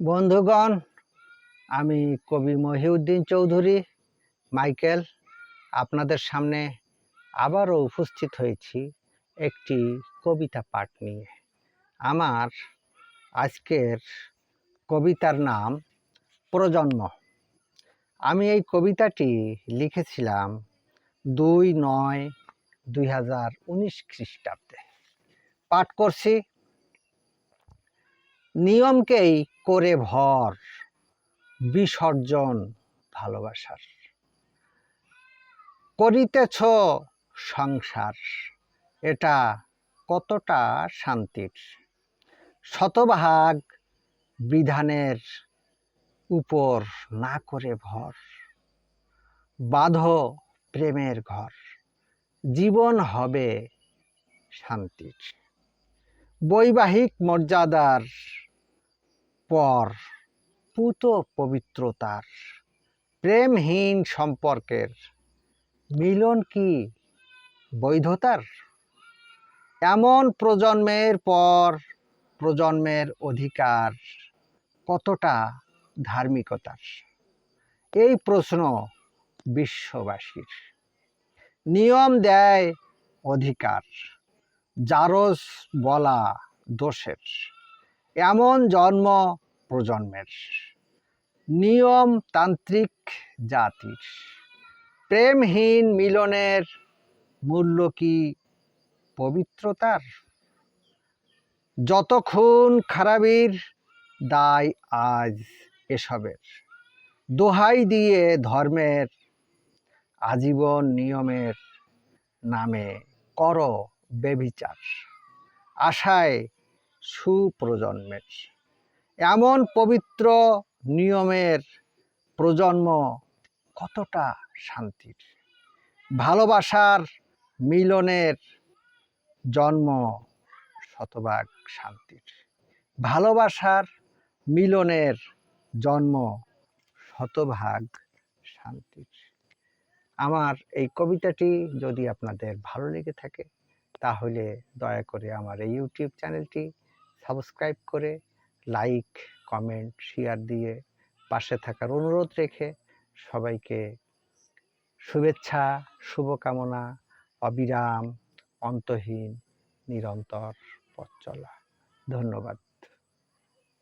বন্ধুগণ, আমি কবি মহিউদ্দিন চৌধুরী, মাইকেল, আপনাদের সামনে আবারও উপস্থিত হয়েছি একটি কবিতা পাঠ নিয়ে। আমার আজকের কবিতার নাম, প্রজন্ম। আমি এই কবিতাটি লিখেছিলাম দুই নয় দুই হাজার উনিশ খ্রিস্টাব্দে। পাঠ করছি, নিয়মকেই করে ভর, বিসর্জন ভালোবাসার। করিতেছ সংসার, এটা কতটা শান্তির? শতভাগ বিধানের উপর না করে ভর, বাঁধ প্রেমের ঘর, জীবন হবে শান্তির। বৈবাহিক মর্যাদার পর পুত পবিত্রতার, প্রেমহীন সম্পর্কের, মিলন কি বৈধতার? এমন প্রজন্মের পর প্রজন্মের অধিকার কতটা ধার্মিকতার? এই প্রশ্ন বিশ্ববাসীর। নিয়ম দেয় অধিকার জারস বলা দোষের। এমন জন্ম প্রজন্মের। নিয়ম তান্ত্রিক জাতির। প্রেমহীন মিলনের মূল্য কি পবিত্রতার? যতক্ষণ খারাপির দায় আজ এসবের, দোহাই দিয়ে ধর্মের আজীবন নিয়মের নামে কর বেবিচার আশায় সুপ্রজন্মের। এমন পবিত্র নিয়মের প্রজন্ম কতটা শান্তির? ভালোবাসার মিলনের জন্ম শতভাগ শান্তির। ভালোবাসার মিলনের জন্ম শতভাগ শান্তির। আমার এই কবিতাটি যদি আপনাদের ভালো লেগে থাকে, তাহলে দয়া করে আমার এই ইউটিউব চ্যানেলটি সাবস্ক্রাইব করে লাইক কমেন্ট শেয়ার দিয়ে পাশে থাকার অনুরোধ রেখে সবাইকে শুভেচ্ছা, শুভকামনা, অবিরাম, অন্তহীন, নিরন্তর পথ চলা। ধন্যবাদ।